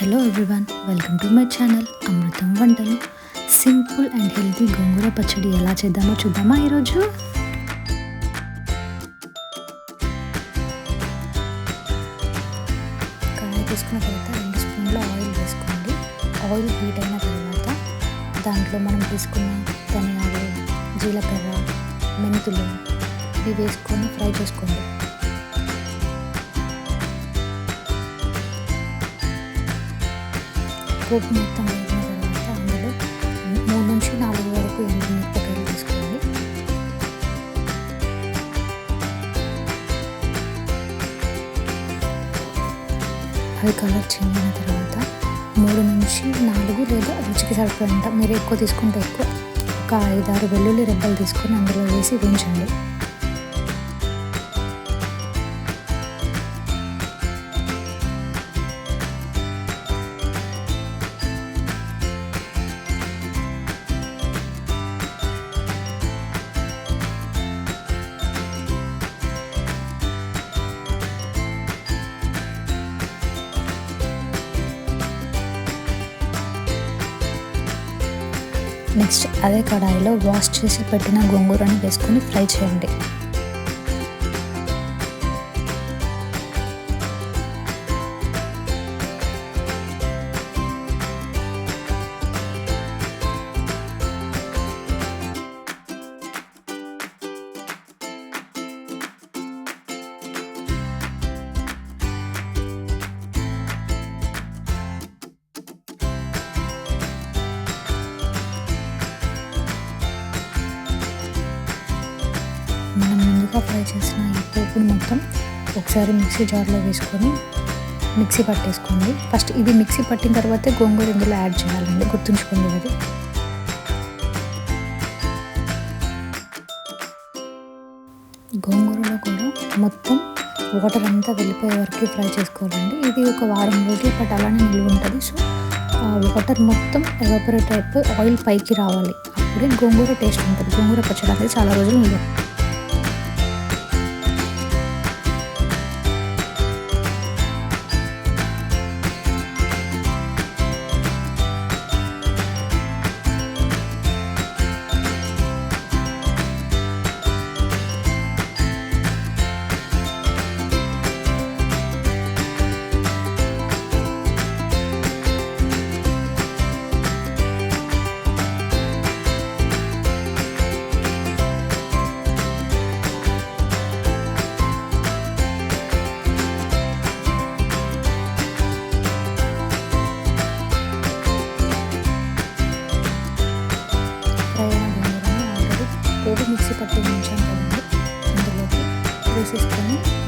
Hello everyone welcome to my channel అమృతం వంటలు simple and healthy గోంగూర పచ్చడి ఎలా చేద్దామో చూద్దామా ఈరోజు? కడాయి తీసుకున్న తర్వాత రెండు స్పూన్ల ఆయిల్ వేసుకోండి. ఆయిల్ హీట్ అయిన తర్వాత దాంట్లో మనం తీసుకున్న ధనియాలు జీలకర్ర మెంతులు ఇవి వేసుకొని ఫ్రై చేసుకోండి. పోపు మొత్తం వేసిన తర్వాత అందులో మూడు నుంచి నాలుగు వరకు ఎండు మిరపకాయలు తీసుకోండి అవి కలర్ చేంజ్ అయిన తర్వాత మూడు నుంచి నాలుగు లేదా రుచికి సరిపోయేంత మీరు ఎక్కువ తీసుకుంటే ఎక్కువ ఒక ఐదారు వెల్లుల్లి రెబ్బలు తీసుకొని అందులో వేసి వేయించండి. నెక్స్ట్ అదే కడాయిలో వాష్ చేసి పెట్టిన గోంగూరను వేసుకొని ఫ్రై చేయండి. మనం ముందుగా ఫ్రై చేసిన ఈ పోపుని మొత్తం ఒకసారి మిక్సీ జార్లో వేసుకొని మిక్సీ పట్టేసుకోండి. ఫస్ట్ ఇది మిక్సీ పట్టిన తర్వాతే గోంగూర ఇందులో యాడ్ చేయాలండి. గుర్తుంచుకోండి అది గోంగూరలో కూడా మొత్తం వాటర్ అంతా వెళ్ళిపోయే వరకు ఫ్రై చేసుకోవాలండి. ఇది ఒక వారం రోజుల పాటు అలానే నిల్వ ఉంటుంది. సో వాటర్ మొత్తం ఎవాపరేట్ అయిపోయి ఆయిల్ పైకి రావాలి. అప్పుడే గోంగూర టేస్ట్ ఉంటుంది. గోంగూర పచ్చడి అనేది చాలా రోజులు నిల్వ గోంగూరని